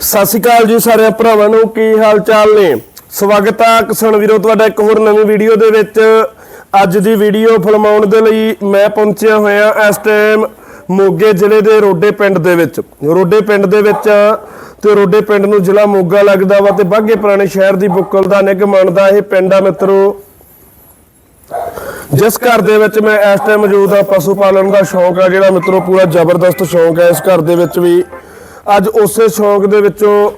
ਸਤਿ ਸ਼੍ਰੀ ਅਕਾਲ ਜੀ ਸਾਰੇ ਭਰਾਵਾਂ ਨੂੰ, ਕੀ ਹਾਲ ਚਾਲ ਨੇ? ਸਵਾਗਤ ਆ ਕਿਸਾਨ ਵੀਰੋ, ਤੁਹਾਡਾ ਇੱਕ ਹੋਰ ਨਵੀਂ ਵੀਡੀਓ ਦੇ ਵਿੱਚ। ਅੱਜ ਦੀ ਵੀਡੀਓ ਫਿਲਮਾਉਣ ਦੇ ਲਈ ਮੈਂ ਪਹੁੰਚਿਆ ਹੋਇਆ ਇਸ ਟਾਈਮ ਮੋਗੇ ਜ਼ਿਲ੍ਹੇ ਦੇ ਰੋਡੇ ਪਿੰਡ ਦੇ ਵਿੱਚ। ਰੋਡੇ ਪਿੰਡ ਦੇ ਵਿੱਚ ਤੇ ਰੋਡੇ ਪਿੰਡ ਨੂੰ ਜ਼ਿਲ੍ਹਾ ਮੋਗਾ ਲੱਗਦਾ ਵਾ ਤੇ ਬਾਗੇ ਪੁਰਾਣੇ ਸ਼ਹਿਰ ਦੀ ਬੁੱਕਲ ਦਾ ਨਿੱਘ ਮੰਨਦਾ ਇਹ ਪਿੰਡ ਆ ਮਿੱਤਰੋ। ਜਿਸ ਘਰ ਦੇ ਵਿੱਚ ਮੈਂ ਇਸ ਟਾਈਮ ਮੌਜੂਦ ਆ, ਪਸ਼ੂ ਪਾਲਣ ਦਾ ਸ਼ੌਂਕ ਆ ਜਿਹੜਾ ਮਿੱਤਰੋ, ਪੂਰਾ ਜ਼ਬਰਦਸਤ ਸ਼ੌਂਕ ਹੈ ਇਸ ਘਰ ਦੇ ਵਿੱਚ ਵੀ। ਅੱਜ ਉਸੇ ਸ਼ੌਕ ਦੇ ਵਿੱਚੋਂ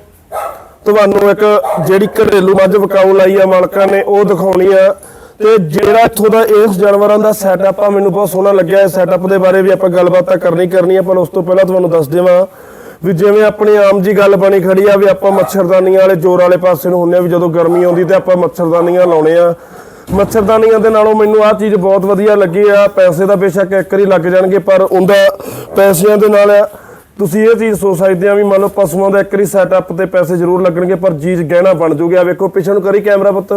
ਤੁਹਾਨੂੰ ਇੱਕ ਜਿਹੜੀ ਘਰੇਲੂ ਮੱਝ ਵਕਾਉ ਲਾਈ ਆ ਮਾਲਕਾਂ ਨੇ ਉਹ ਦਿਖਾਉਣੀ ਆ। ਤੇ ਜਿਹੜਾ ਇੱਥੋਂ ਦਾ ਇਸ ਜਾਨਵਰਾਂ ਦਾ ਸੈਟਅਪ ਆ, ਮੈਨੂੰ ਬਹੁਤ ਸੋਹਣਾ ਲੱਗਿਆ ਇਸ ਸੈਟਅਪ ਦੇ ਬਾਰੇ ਵੀ ਆਪਾਂ ਗੱਲਬਾਤ ਕਰਨੀ ਕਰਨੀ ਆ, ਪਰ ਉਸ ਤੋਂ ਪਹਿਲਾਂ ਤੁਹਾਨੂੰ ਦੱਸ ਦੇਵਾਂ ਵੀ ਜਿਵੇਂ ਆਪਣੀ ਆਮ ਜੀ ਗੱਲ ਬਣੀ ਖੜੀ ਆ ਵੀ ਆਪਾਂ ਮੱਛਰਦਾਨੀਆਂ ਵਾਲੇ ਜ਼ੋਰ ਵਾਲੇ ਪਾਸੇ ਨੂੰ ਹੁੰਨੇ ਆ ਵੀ ਜਦੋਂ ਗਰਮੀ ਆਉਂਦੀ ਤੇ ਆਪਾਂ ਮੱਛਰਦਾਨੀਆਂ ਲਾਉਣੇ ਆ। ਮੱਛਰਦਾਨੀਆਂ ਦੇ ਨਾਲੋਂ ਮੈਨੂੰ ਆਹ ਚੀਜ਼ ਬਹੁਤ ਵਧੀਆ ਲੱਗੀ ਆ, ਪੈਸੇ ਦਾ ਬੇਸ਼ੱਕ ਇੱਕ ਹੀ ਲੱਗ ਜਾਣਗੇ, ਪਰ ਉਹਦਾ ਪੈਸਿਆਂ ਦੇ ਨਾਲ ਤੁਸੀਂ ਇਹ ਚੀਜ਼ ਸੋਚ ਸਕਦੇ ਆ ਵੀ ਮੰਨ ਲਓ ਪਸ਼ੂਆਂ ਦਾ ਇੱਕ ਵਾਰੀ ਸੈਟਅਪ ਤੇ ਪੈਸੇ ਜ਼ਰੂਰ ਲੱਗਣਗੇ, ਪਰ ਚੀਜ਼ ਗਹਿਣਾ ਬਣ ਜੂਗੀ। ਆ ਵੇਖੋ, ਪਿੱਛੇ ਨੂੰ ਕਰੀ ਕੈਮਰਾ ਪੁੱਤ।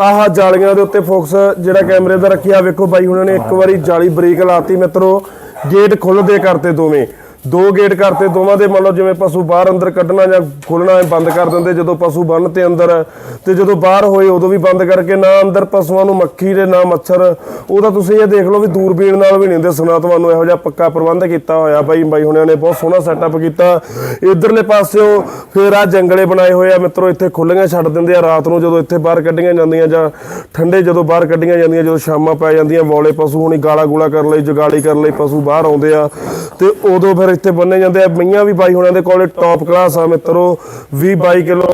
ਆਹ ਜਾਲੀਆਂ ਦੇ ਉੱਤੇ ਫੋਕਸ ਜਿਹੜਾ ਕੈਮਰੇ ਦਾ ਰੱਖਿਆ ਵੇਖੋ ਬਾਈ, ਉਹਨਾਂ ਨੇ ਇੱਕ ਵਾਰੀ ਜਾਲੀ ਬਰੀਕ ਲਾਤੀ ਮਿੱਤਰੋ। ਗੇਟ ਖੁੱਲਦੇ ਕਰਤੇ ਦੋਵੇਂ। ਦੋ ਗੇਟ ਕਰਤੇ, ਦੋਵਾਂ ਦੇ ਮੰਨ ਲਓ ਜਿਵੇਂ ਪਸ਼ੂ ਬਾਹਰ ਅੰਦਰ ਕੱਢਣਾ ਜਾਂ ਖੋਲਣਾ ਬੰਦ ਕਰ ਦਿੰਦੇ, ਜਦੋਂ ਪਸ਼ੂ ਬੰਨ ਤੇ ਅੰਦਰ, ਤੇ ਜਦੋਂ ਬਾਹਰ ਹੋਏ ਉਦੋਂ ਵੀ ਬੰਦ ਕਰਕੇ ਨਾ ਅੰਦਰ ਪਸ਼ੂਆਂ ਨੂੰ ਮੱਖੀ ਦੇ, ਨਾ ਮੱਛਰ। ਉਹ ਤਾਂ ਤੁਸੀਂ ਇਹ ਦੇਖ ਲਓ ਵੀ ਦੂਰਬੀਨ ਨਾਲ ਵੀ ਨਹੀਂ ਦਿਸਣਾ ਤੁਹਾਨੂੰ ਇਹੋ ਜਿਹਾ ਪੱਕਾ ਪ੍ਰਬੰਧ ਕੀਤਾ ਹੋਇਆ ਬਾਈ ਬਾਈ ਹੁਣਿਆਂ ਨੇ ਬਹੁਤ ਸੋਹਣਾ ਸੈਟਅਪ ਕੀਤਾ। ਇਧਰਲੇ ਪਾਸਿਓ ਫਿਰ ਆ ਜੰਗਲੇ ਬਣਾਏ ਹੋਏ ਆ, ਮਿੱਤਰੋ, ਇੱਥੇ ਖੁੱਲੀਆਂ ਛੱਡ ਦਿੰਦੇ ਆ, ਰਾਤ ਨੂੰ ਜਦੋਂ ਇੱਥੇ ਬਾਹਰ ਕੱਢੀਆਂ ਜਾਂਦੀਆਂ ਜਾਂ ਠੰਡੇ ਜਦੋਂ ਬਾਹਰ ਕੱਢੀਆਂ ਜਾਂਦੀਆਂ, ਜਦੋਂ ਸ਼ਾਮਾਂ ਪੈ ਜਾਂਦੀਆਂ, ਵੌਲੇ ਪਸ਼ੂ ਹੁਣੀ ਗਾਲਾ ਗੂਲਾ ਕਰ ਲਈ, ਜਗਾਲੀ ਕਰ ਲਈ ਪਸ਼ੂ ਬਾਹਰ ਆਉਂਦੇ ਆ। ਤੇ ਉਦੋਂ ਫਿਰ ਇੱਥੇ ਬੰਨੇ ਜਾਂਦੇ ਆ। ਮਈਆਂ ਵੀ ਬਾਈ ਹੋਣਾ ਦੇ ਕੋਲੇ ਟੌਪ ਕਲਾਸ ਆ ਮਿੱਤਰੋ। 20 22 ਕਿਲੋ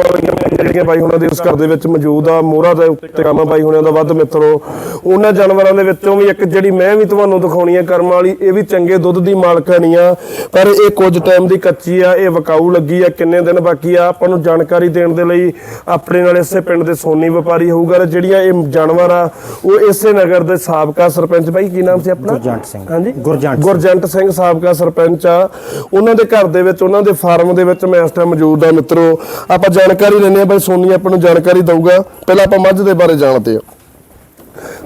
ਜਿਹੜੀਆਂ ਬਾਈ ਹੋਣਾ ਦੇ ਉਸ ਘਰ ਦੇ ਵਿੱਚ ਮੌਜੂਦ ਆ। ਮੋਹਰਾ ਦੇ ਉੱਤੇ ਕੰਮ ਬਾਈ ਹੋਣਾ ਦਾ ਵੱਧ ਮਿੱਤਰੋ। ਉਹਨਾਂ ਜਾਨਵਰਾਂ ਦੇ ਵਿੱਚੋਂ ਵੀ ਇੱਕ ਜਿਹੜੀ ਮੈਂ ਵੀ ਤੁਹਾਨੂੰ ਦਿਖਾਉਣੀ ਆ ਕਰਮ ਵਾਲੀ ਇਹ ਵੀ ਚੰਗੇ ਦੁੱਧ ਦੀ ਮਾਲਕਾਨੀ ਆ। ਪਰ ਇਹ ਕੁਝ ਟਾਈਮ ਦੀ ਕੱਚੀ ਆ ਇਹ ਵਕਾਊ ਲੱਗੀ ਆ ਕਿੰਨੇ ਦਿਨ ਬਾਕੀ ਆ ਆਪਾਂ ਨੂੰ ਜਾਣਕਾਰੀ ਦੇਣ ਦੇ ਲਈ ਆਪਣੇ ਨਾਲ ਇਸੇ ਪਿੰਡ ਦੇ ਸੋਨੀ ਵਪਾਰੀ ਹੋਊਗਾ ਜਿਹੜੀਆਂ ਇਹ ਜਾਨਵਰ ਆ ਉਹ ਇਸੇ ਨਗਰ ਦੇ ਸਾਬਕਾ ਸਰਪੰਚ। ਬਾਈ ਕੀ ਨਾਮ ਸੀ ਆਪਣਾ? ਗੁਰਜੰਟ ਸਿੰਘ। ਹਾਂਜੀ? ਗੁਰਜੰਟ। ਗੁਰਜੰਟ ਸਿੰਘ ਸਾਬਕਾ ਸਰਪੰਚ ਆ। ਉਹਨਾਂ ਦੇ ਘਰ ਦੇ ਵਿੱਚ ਉਹਨਾਂ ਦੇ ਫਾਰਮ ਦੇ ਵਿੱਚ ਮੈਂ ਇਸ ਟਾਈਮ ਮੌਜੂਦ ਆ ਮਿੱਤਰੋ। ਆਪਾਂ ਜਾਣਕਾਰੀ ਲੈਣੇ ਆ ਬਾਈ ਸੋਨੀ ਆਪਾਂ ਨੂੰ ਜਾਣਕਾਰੀ ਦਊਗਾ। ਪਹਿਲਾਂ ਆਪਾਂ ਮੱਝ ਦੇ ਬਾਰੇ ਜਾਣਦੇ ਆ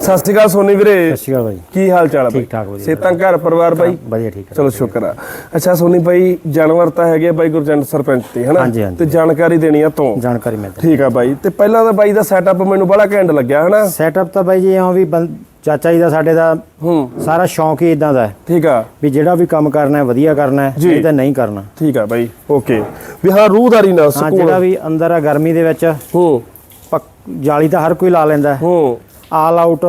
ਸਤਿ ਸ਼੍ਰੀ ਅਕਾਲ ਸੋਨੀ ਵੀਰੇ। ਸਤਿ ਸ਼੍ਰੀ ਅਕਾਲ ਬਾਈ। ਕੀ ਹਾਲ ਚਾਲ ਬਾਈ? ਠੀਕ ਠਾਕ ਵਧੀਆ। ਸੇਤਾਂ ਘਰ ਪਰਿਵਾਰ ਬਾਈ? ਵਧੀਆ ਠੀਕ ਹੈ ਚਲੋ ਸ਼ੁਕਰ ਆ। ਅੱਛਾ ਸੋਨੀ ਬਾਈ ਜਾਨਵਰ ਤਾਂ ਹੈਗੇ ਬਾਈ ਗੁਰਜੰਟ ਸਰਪੰਚ ਤੇ ਹਨਾ। ਤੇ ਜਾਣਕਾਰੀ ਦੇਣੀ ਆ ਤੋਂ। ਜਾਣਕਾਰੀ ਮਿਲ ਠੀਕ ਆ ਬਾਈ। ਤੇ ਪਹਿਲਾਂ ਤਾਂ ਬਾਈ ਦਾ ਸੈਟਅਪ ਮੈਨੂੰ ਬੜਾ ਘੈਂਟ ਲੱਗਿਆ ਹਨਾ? ਸੈਟਅਪ ਤਾਂ ਬਾਈ ਜੀ ਇਉਂ ਵੀ ਚਾਚਾ ਜੀ ਦਾ ਸਾਡੇ ਦਾ ਹੂੰ। ਸਾਰਾ ਸ਼ੌਂਕ ਹੀ ਇਦਾਂ ਦਾ ਹੈ। ਠੀਕ ਆ। ਵੀ ਜਿਹੜਾ ਵੀ ਕੰਮ ਕਰਨਾ ਹੈ ਵਧੀਆ ਕਰਨਾ ਹੈ। ਨਹੀਂ ਤਾਂ ਨਹੀਂ ਕਰਨਾ। ਠੀਕ ਆ ਬਾਈ ਓਕੇ। ਵੀ ਹਾਂ ਰੂਹਦਾਰੀ ਨਾਲ ਹਾਂ ਜਿਹੜਾ ਸਕੂਨ ਵੀ ਅੰਦਰ ਆ ਗਰਮੀ ਦੇ ਵਿੱਚ ਹੂੰ। ਜਾਲੀ ਤਾਂ ਹਰ ਕੋਈ ਲਾ ਲੈਂਦਾ ਹੈ। ਹੂੰ। ਆਲ ਆਊਟ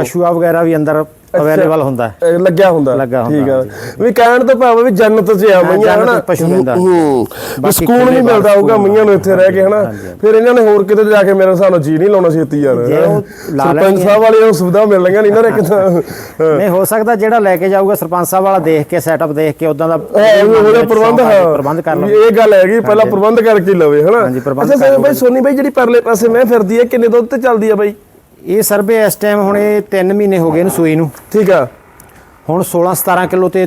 ਕਸ਼ੂਆ ਵਗੈਰਾ ਵੀ ਅੰਦਰ ਅਵੇਲੇਬਲ ਹੁੰਦਾ। ਹੈ ਲੱਗਿਆ ਹੁੰਦਾ। ਲੱਗਾ ਹੁੰਦਾ, ਠੀਕ ਆ। ਵੀ ਕਹਿਣ ਤੋਂ ਭਾਵੇਂ ਵੀ ਜੰਨਤ 'ਚ ਆ ਮਈਆਂ ਹਨਾ? ਪਸ਼ੂ ਰਹਿੰਦਾ। ਹੂੰ ਸਕੂਨ ਨਹੀਂ ਮਿਲਦਾ ਹੋਊਗਾ। ਮਈਆਂ ਨੂੰ ਇੱਥੇ ਰਹਿ ਕੇ ਹਨਾ। ਫਿਰ ਇਹਨਾਂ ਨੇ ਹੋਰ ਕਿਤੇ ਜਾ ਕੇ ਮੇਰੇ ਹਿਸਾਬ ਨਾਲ ਜੀ ਨਹੀਂ ਲਾਉਣਾ ਛੇਤੀ ਯਾਰ। ਉਹ ਸਰਪੰਚ। ਸਾਹਿਬ ਵਾਲੇ ਨੂੰ ਸੁਵਿਧਾ ਮਿਲ ਲਈਆਂ ਨਹੀਂ ਨਾ ਇੱਕ ਤਾਂ। ਹਾਂ। ਨਹੀਂ ਹੋ ਸਕਦਾ ਜਿਹੜਾ ਲੈ ਕੇ ਜਾਊਗਾ ਸਰਪੰਚ ਸਾਹਿਬ ਵਾਲਾ ਦੇਖ ਕੇ ਸੈਟਅਪ ਦੇਖ ਕੇ ਉਦਾਂ ਦਾ ਉਹਦਾ ਪ੍ਰਬੰਧ ਹਾਂ। ਪ੍ਰਬੰਧ ਕਰ ਲਓ ਇਹ ਗੱਲ ਹੈਗੀ ਪਹਿਲਾਂ ਪ੍ਰਬੰਧ ਕਰਕੇ ਹੀ ਲਵੇ ਹਨਾ? ਹਾਂਜੀ, ਪ੍ਰਬੰਧ ਅੱਛਾ ਬਾਈ ਸੋਨੀ ਬਾਈ ਜਿਹੜੀ ਪਰਲੇ ਪਾਸੇ ਮੈਂ ਫਿਰਦੀ ਹੈ ਕਿੰਨੇ ਦੁੱਧ ਤੇ ਚੱਲਦੀ ਆ ਬਾਈ? ਇਹ ਸਰਵੇ ਇਸ ਟਾਈਮ ਹੁਣ ਇਹ 3 ਮਹੀਨੇ ਹੋ ਗਏ ਨੇ ਸੂਈ ਨੂੰ। ਠੀਕ ਆ। ਹੁਣ 16 17 ਕਿਲੋ ਤੇ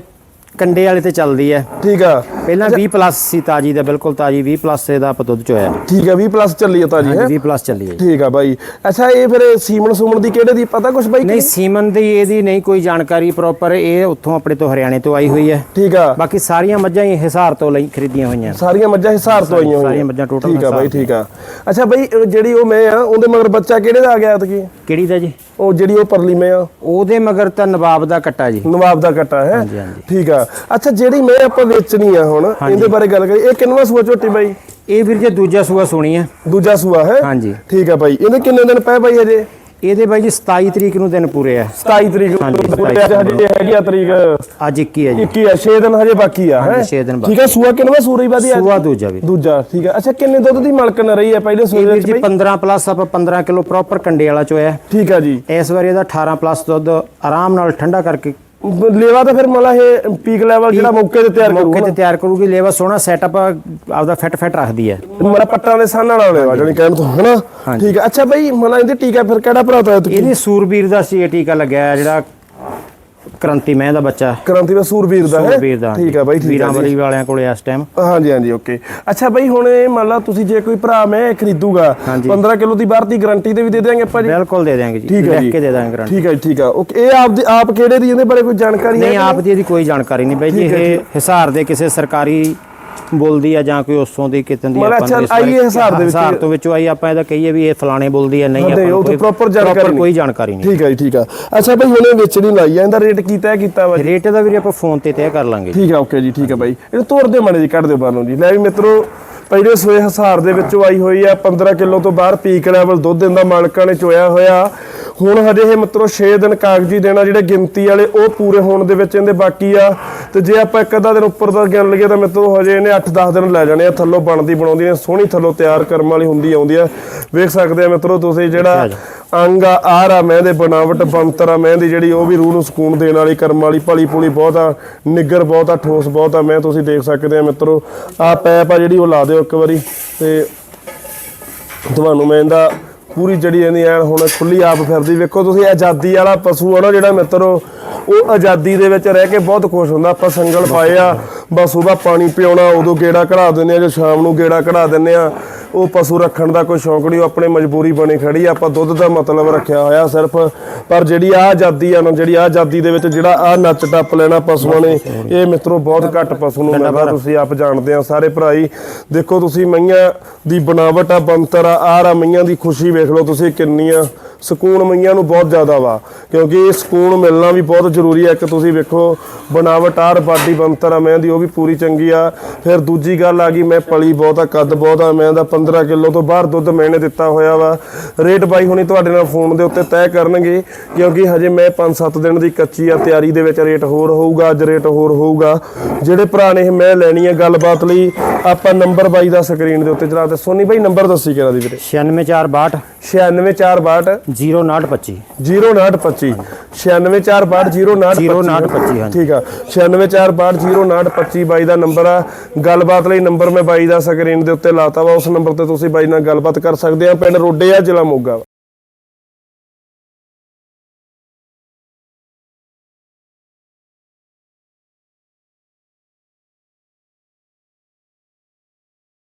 ਕੰਡੇ ਵਾਲੇ ਤੇ ਚੱਲਦੀ ਹੈ। ਠੀਕ ਆ। ਪਹਿਲਾਂ 20 ਪਲੱਸ ਸੀ ਤਾਜੀ ਦਾ ਬਿਲਕੁਲ ਤਾਜੀ 20 ਪਲੱਸ ਇਹਦਾ ਆਪਾਂ ਦੁੱਧ ਚੋਇਆ ਠੀਕ ਆ 20 ਪਲੱਸ ਚੱਲੀ ਆ ਤਾਂ ਜੀ ਹੈ? 20 ਪਲੱਸ ਚੱਲੀ ਹੈ। ਠੀਕ ਆ ਬਾਈ। ਅੱਛਾ ਇਹ ਫਿਰ ਸੀਮਨ ਸੂਮਨ ਦੀ ਕਿਹੜੇ ਦੀ ਪਤਾ ਕੁਛ ਬਾਈ ਨਹੀਂ ਸੀਮਨ ਦੀ ਇਹਦੀ ਨਹੀਂ ਕੋਈ ਜਾਣਕਾਰੀ ਪ੍ਰੋਪਰ ਇਹ ਉੱਥੋਂ ਆਪਣੇ ਤੋਂ ਹਰਿਆਣੇ ਤੋਂ ਆਈ ਹੋਈ ਹੈ। ਠੀਕ ਆ। ਬਾਕੀ ਸਾਰੀਆਂ ਮੱਝਾਂ ਹੀ ਹਿਸਾਰ ਤੋਂ ਲਈ ਖਰੀਦੀਆਂ ਹੋਈਆਂ। ਸਾਰੀਆਂ ਮੱਝਾਂ ਹਿਸਾਰ ਤੋਂ ਆਈਆਂ ਹੋਈਆਂ। ਸਾਰੀਆਂ ਮੱਝਾਂ total ਠੀਕ ਆ ਬਾਈ ਠੀਕ ਆ। ਅੱਛਾ ਬਾਈ ਜਿਹੜੀ ਉਹ ਮੈਂ ਆ ਉਹਦੇ ਮਗਰ ਬੱਚਾ ਕਿਹੜੇ ਦਾ ਆ ਗਿਆ ਤਕੀ ਕਿਹੜੀ ਦਾ ਜੀ? ਉਹ ਜਿਹੜੀ ਉਹ ਪਰਲੀ ਮੈਂ ਆ। ਉਹਦੇ ਮਗਰ ਤਾਂ ਨਵਾਬ ਦਾ ਕੱਟਾ ਜੀ। ਨਵਾਬ ਦਾ ਕੱਟਾ ਹੈ? ਹਾਂਜੀ, ਹਾਂਜੀ। ਠੀਕ ਆ। ਅੱਛਾ ਜਿਹੜੀ ਮੈਂ ਆਪਾਂ ਵੇਚਣੀ ਆ ਹੁਣ ਇਹਦੇ ਬਾਰੇ ਗੱਲ ਕਰੀ ਇਹ ਕਿੰਨਵਾ ਸੂਆ ਝੋਟੀ ਬਾਈ? ਇਹ ਵੀਰ ਜੇ ਦੂਜਾ ਸੂਆ ਸੁਣੀ ਹੈ ਦੂਜਾ ਸੂਆ ਹੈ? ਹਾਂਜੀ। ਠੀਕ ਆ ਬਾਈ। ਇਹਦੇ ਕਿੰਨੇ ਦਿਨ ਪਏ ਬਾਈ ਅਜੇ? ਇਹਦੇ ਬਾਈ ਜੀ 27 ਤਰੀਕ ਨੂੰ ਦਿਨ ਪੂਰੇ ਆ। 27 ਤਰੀਕ ਨੂੰ ਪੂਰੇ ਅੱਜ ਹਜੇ ਹੈਗੀ ਆ ਤਰੀਕ। ਅੱਜ 21 ਹੈ ਜੀ। 21 ਆ 6 ਦਿਨ ਹਜੇ ਬਾਕੀ ਆ ਹੈ? ਹਾਂਜੀ, ਛੇ ਦਿਨ ਬਾਕੀ। ਠੀਕ ਆ ਸੂਆ ਕਿੰਨਵਾ ਸੂਰੀ ਬਾਦੀ ਸੂਆ ਦੂਜਾ ਵੀ। ਦੂਜਾ ਠੀਕ ਆ। ਅੱਛਾ ਕਿੰਨੇ ਦੁੱਧ ਦੀ ਮਾਲਕਣ ਰਹੀ ਹੈ ਪਹਿਲੇ ਇਹ ਸੂਏ ਵੀਰ ਵਿੱਚ ਜੀ ਬਾਈ? 15 ਪਲੱਸ ਆਪਾਂ 15 ਕਿਲੋ ਪ੍ਰੋਪਰ ਕੰਡੇ ਵਾਲਾ ਚੋਇਆ। ਠੀਕ ਆ ਜੀ। ਇਸ ਵਾਰੀ ਇਹਦਾ 18 ਪਲੱਸ ਦੁੱਧ ਆਰਾਮ ਨਾਲ ਠੰਡਾ ਕਰਕੇ ਲੇਵਾ ਤਾਂ ਫਿਰ ਮਤਲਬ ਇਹ ਪੀਕ ਲੈਵਲ ਜਿਹੜਾ ਮੌਕੇ ਤੇ ਤਿਆਰ ਮੌਕੇ ਕਰੂਗਾ ਤੇ ਤਿਆਰ ਕਰੂਗੀ ਲੇਵਾ ਸੋਹਣਾ ਸੈਟਅਪ ਆਪਦਾ ਫਿੱਟ ਫਿੱਟ ਰੱਖਦੀ ਹੈ। ਮੇਰਾ ਪੱਟਾਂ ਦੇ ਸਾਹਣ ਨਾਲ ਲੇਵਾ ਜਾਨੀ ਕਹਿਣ ਤੋਂ ਹਨਾ। ਠੀਕ ਆ ਅੱਛਾ ਬਾਈ ਮਨਾ ਇਹਦੇ ਟੀਕਾ ਫਿਰ ਕਿਹੜਾ ਭਰਾ ਤਾ ਤੂੰ ਇਹਦੀ ਸੂਰਬੀਰ ਦਾ ਸੀ ਇਹ ਟੀਕਾ ਲੱਗਿਆ ਹੈ ਜਿਹੜਾ ਕ੍ਰਾਂਤੀ ਮਹਿ ਦਾ ਬੱਚਾ। ਕ੍ਰਾਂਤੀ ਦਾ ਸੂਰਬੀਰ ਦਾ ਹੈ? ਸੂਰਬੀਰ ਦਾ ਠੀਕ ਆ ਬਾਈ ਠੀਕ ਆ ਵੀਰਾਂ ਵਾਲਿਆਂ ਕੋਲੇ ਇਸ ਟਾਈਮ ਹਾਂਜੀ ਹਾਂਜੀ ਓਕੇ। ਅੱਛਾ ਬਾਈ ਹੁਣ ਇਹ ਮੰਨ ਲਾ ਤੁਸੀਂ ਜੇ ਕੋਈ ਭਰਾ ਮੈਂ ਖਰੀਦੂਗਾ ਹਾਂਜੀ। 15 ਕਿਲੋ ਦੀ ਬਾਹਰ ਦੀ ਗਾਰੰਟੀ ਤੇ ਵੀ ਦੇ ਦੇਾਂਗੇ ਆਪਾਂ ਜੀ? ਬਿਲਕੁਲ ਦੇ ਦਿਆਂਗੇ ਜੀ। ਹੈ ਲਿਖ ਕੇ ਦੇ ਦਾਂਗੇ ਗਰੰਟੀ ਠੀਕ ਹੈ ਠੀਕ ਆ। ਓਕੇ ਇਹ ਆਪ ਦੀ ਆਪ ਕਿਹੜੇ ਦੀ ਇਹਦੇ ਬਾਰੇ ਕੋਈ ਜਾਣਕਾਰੀ ਹੈ ਨਹੀਂ ਆਪ ਦੀ ਇਹਦੀ ਕੋਈ ਜਾਣਕਾਰੀ ਨਹੀਂ ਬਾਈ ਜੀ। ਇਹ ਹਿਸਾਰ ਦੇ ਕਿਸੇ ਸਰਕਾਰੀ ਬੋਲਦੀ ਆ ਜਾਂ ਕੋਈ ਉਸੋਂ ਦੀ ਕਿਤਨ ਦੀ ਆਪਾਂ ਨੂੰ ਇਸ ਬਾਰੇ- ਆਈ ਇਹ ਹਿਸਾਬ ਦੇ ਵਿੱਚ- ਤੋਂ ਵਿੱਚੋਂ ਆਈ ਆਪਾਂ ਇਹਦਾ ਕਹੀਏ ਵੀ ਇਹ ਫਲਾਣੇ ਬੋਲਦੀ ਆ ਨਹੀਂ ਆਪਾਂ ਉਹ ਤਾਂ proper ਜਾਣਕਾਰੀ ਨਹੀਂ। ਕੋਈ ਜਾਣਕਾਰੀ ਨਹੀਂ। ਠੀਕ ਹੈ ਜੀ ਠੀਕ ਆ। ਅੱਛਾ ਭਾਈ ਹੁਣੇ ਵੇਚਣੀ ਲਾਈ ਆ ਇਹਦਾ ਰੇਟ ਕੀ ਤੈਅ ਕੀਤਾ ਵਾ? ਰੇਟ ਦਾ ਵੀਰੇ ਆਪਾਂ ਫੋਨ ਤੇ ਤੈਅ ਕਰ ਲਾਂਗੇ ਠੀਕ ਹੈ ਓਕੇ ਜੀ ਠੀਕ ਹੈ ਬਾਈ। ਇਹਨੂੰ ਤੋੜ ਦਿਓ ਮਾੜੇ ਜੀ ਕੱਢ ਦਿਓ ਬਾਹਰੋਂ ਜੀ। ਲੈ ਵੀ ਮਿੱਤਰੋ ਪਹਿਲੇ ਸੋਏ ਹਸਾਰ ਦੇ ਵਿੱਚੋਂ ਆਈ ਹੋਈ ਆ 15 ਕਿਲੋ ਤੋਂ ਬਾਹਰ ਪੀਕ ਲੈਵਲ ਦੁੱਧ ਦਿੰਦਾ ਮਾਲਕਾਂ ਨੇ ਚੋਇਆ ਹੋਇਆ। ਹੁਣ ਹਜੇ ਇਹ ਮਿੱਤਰੋ 6 ਦਿਨ ਕਾਗਜ਼ੀ ਦੇਣਾ ਜਿਹੜੇ ਗਿਣਤੀ ਵਾਲੇ ਉਹ ਪੂਰੇ ਹੋਣ ਦੇ ਵਿੱਚ ਇਹਦੇ ਬਾਕੀ ਆ। ਤੇ ਜੇ ਆਪਾਂ ਇੱਕ ਅੱਧਾ ਦਿਨ ਉੱਪਰ ਦਾ ਗਿਣ ਲਈਏ ਤਾਂ ਮਿੱਤਰੋ ਹਜੇ ਇਹਨੇ 8-10 ਦਿਨ ਲੈ ਜਾਣੇ ਆ। ਥੱਲੋਂ ਬਣਦੀ ਬਣਾਉਂਦੀ ਨੇ ਸੋਹਣੀ ਥੱਲੋਂ ਤਿਆਰ ਕਰਮ ਵਾਲੀ ਹੁੰਦੀ ਆਉਂਦੀ ਆ। ਵੇਖ ਸਕਦੇ ਆ ਮਿੱਤਰੋ ਤੁਸੀਂ ਜਿਹੜਾ ਅੰਗ ਆ ਆਰ ਆ ਮੈਂ ਦੇ ਬਣਾਵਟ ਬੰਤਰ ਆ ਮੈਂ ਦੀ ਜਿਹੜੀ ਉਹ ਵੀ ਰੂਹ ਨੂੰ ਸਕੂਨ ਦੇਣ ਵਾਲੀ ਕਰਮ ਵਾਲੀ ਭਲੀ ਪੁਲੀ ਬਹੁਤ ਆ ਨਿੱਗਰ ਬਹੁਤ ਆ ਠੋਸ ਬਹੁਤ ਆ। ਮੈਂ ਤੁਸੀਂ ਦੇਖ ਸਕਦੇ ਆ ਮਿੱਤਰੋ ਆ ਪੈਪ ਆ ਜਿਹੜੀ ਉਹ ਲਾ ਦਿਓ ਇੱਕ ਵਾਰੀ ਤੇ ਤੁਹਾਨੂੰ ਮੈਂ ਇਹਦਾ ਪੂਰੀ ਜਿਹੜੀ ਇਹਦੀ ਐਨ ਹੁਣ ਖੁੱਲੀ ਆਪ ਫਿਰਦੀ। ਵੇਖੋ ਤੁਸੀਂ ਆਜ਼ਾਦੀ ਵਾਲਾ ਪਸ਼ੂ ਆ ਨਾ ਜਿਹੜਾ ਮਿੱਤਰੋ ਉਹ ਆਜ਼ਾਦੀ ਦੇ ਵਿੱਚ ਰਹਿ ਕੇ ਬਹੁਤ ਖੁਸ਼ ਹੁੰਦਾ। ਆਪਾਂ ਸੰਗਲ ਪਾਏ ਆ ਬਸ ਉਹਦਾ ਪਾਣੀ ਪਿਉਣਾ ਉਦੋਂ ਗੇੜਾ ਕਢਾ ਦਿੰਦੇ ਆ ਜੋ ਸ਼ਾਮ ਨੂੰ ਗੇੜਾ ਕਢਾ ਦਿੰਦੇ ਆ ਉਹ ਪਸ਼ੂ ਰੱਖਣ ਦਾ ਕੋਈ ਸ਼ੌਂਕ ਨਹੀਂ ਉਹ ਆਪਣੇ ਮਜਬੂਰੀ ਬਣੀ ਖੜੀ ਆ। ਆਪਾਂ ਦੁੱਧ ਦਾ ਮਤਲਬ ਰੱਖਿਆ ਹੋਇਆ ਸਿਰਫ। ਪਰ ਜਿਹੜੀ ਆ ਆਜ਼ਾਦੀ ਆ ਨਾ ਜਿਹੜੀ ਆ ਆਜ਼ਾਦੀ ਦੇ ਵਿੱਚ ਜਿਹੜਾ ਆ ਨੱਚ ਟੱਪ ਲੈਣਾ ਪਸ਼ੂਆਂ ਨੇ ਇਹ ਮਿੱਤਰੋ ਬਹੁਤ ਘੱਟ ਪਸ਼ੂ ਨੂੰ ਮਿਲਦਾ ਤੁਸੀਂ ਆਪ ਜਾਣਦੇ ਆ। ਸਾਰੇ ਭਰਾਈ ਦੇਖੋ ਤੁਸੀਂ ਮਈਆਂ ਦੀ ਬਣਾਵਟ ਆ ਬੰਤਰ ਆ ਆਹ ਆ ਮਈਆਂ ਦੀ ਖੁਸ਼ੀ ਵੇਖ ਲਓ ਤੁਸੀਂ ਕਿੰਨੀਆਂ ਸਕੂਨ ਮਈਆਂ ਨੂੰ ਬਹੁਤ ਜ਼ਿਆਦਾ ਵਾ ਕਿਉਂਕਿ ਇਹ ਸਕੂਨ ਮਿਲਣਾ ਵੀ ਬਹੁਤ ਜ਼ਰੂਰੀ ਹੈ। ਕਿ ਤੁਸੀਂ ਵੇਖੋ ਬਣਾਵਟ ਆਰ ਬਾਡੀ ਬੰਤਰ ਆ ਮੈਂ ਦੀ ਉਹ ਵੀ ਪੂਰੀ ਚੰਗੀ ਆ। ਫਿਰ ਦੂਜੀ ਗੱਲ ਆ ਗਈ ਮੈਂ ਪਲੀ ਬਹੁਤ ਆ ਕੱਦ ਬਹੁਤ ਆ ਮੈਂ ਦਾ 15 ਕਿਲੋ ਤੋਂ ਬਾਹਰ ਦੁੱਧ ਮੈਨੇ ਦਿੱਤਾ ਹੋਇਆ ਵਾ। ਰੇਟ ਬਾਈ ਹੁਣੀ ਤੁਹਾਡੇ ਨਾਲ ਫੋਨ ਦੇ ਉੱਤੇ ਤੈਅ ਕਰਨਗੇ ਕਿਉਂਕਿ ਹਜੇ ਮੈਂ 5-7 ਦਿਨ ਦੀ ਕੱਚੀ ਆ ਤਿਆਰੀ ਦੇ ਵਿੱਚ ਰੇਟ ਹੋਰ ਹੋਊਗਾ ਅੱਜ ਰੇਟ ਹੋਰ ਹੋਊਗਾ। ਜਿਹੜੇ ਭਰਾ ਨੇ ਮੈਂ ਲੈਣੀ ਹੈ ਗੱਲਬਾਤ ਲਈ ਆਪਾਂ ਨੰਬਰ ਬਾਈ ਦਾ ਸਕਰੀਨ ਦੇ ਉੱਤੇ ਚਲਾ ਦੇ ਸੋਨੀ ਬਾਈ ਨੰਬਰ ਦੱਸੀ ਕਿਹੜਾ ਦੀ ਵੀਰੇ? 96462 96462 0925 0925 96462 0925 ਹਾਂਜੀ। ਠੀਕ ਆ। 96462 ਬਾਈ ਦਾ ਨੰਬਰ ਆ। ਗੱਲਬਾਤ ਲਈ ਨੰਬਰ ਮੈਂ ਬਾਈ ਦਾ ਸਕਰੀਨ ਦੇ ਉੱਤੇ ਲਾਤਾ ਵਾ। ਉਸ ਨੰਬਰ ਤੇ ਤੁਸੀਂ ਬਾਈ ਨਾਲ ਗੱਲਬਾਤ ਕਰ ਸਕਦੇ ਆ। ਪਿੰਡ ਰੋਡੇ ਆ ਜ਼ਿਲ੍ਹਾ ਮੋਗਾ